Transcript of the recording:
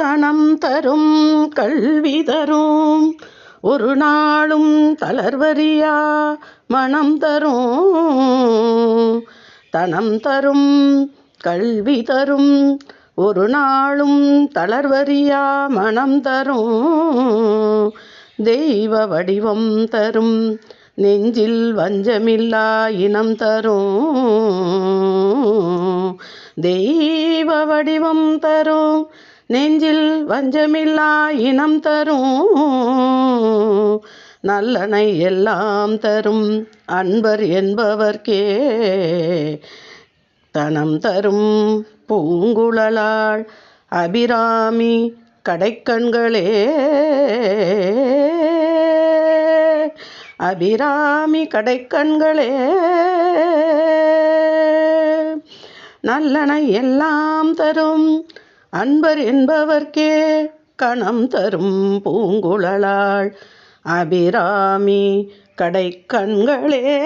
தனம் தரும் கல்வி தரும். ஒரு நாளும் தளர்வரியா மனம் தரும். தனம் தரும் கல்வி தரும். ஒரு நாளும் தளர்வரியா மனம் தரும். தெய்வ வடிவம் தரும். நெஞ்சில் வஞ்சமில்லா இனம் தரும். தெய்வ வடிவம் தரும். நெஞ்சில் வஞ்சமில்லா இனம் தரும். நல்லனை எல்லாம் தரும். அன்பர் என்பவர்க்கே தனம் தரும். பூங்குழலாள் அபிராமி கடைக்கண்களே. அபிராமி கடைக்கண்களே. நல்லனை எல்லாம் தரும். அன்பர் என்பவர்க்கே கணம் தரும் பூங்குழலாள். அபிராமி கடைக்கண்களே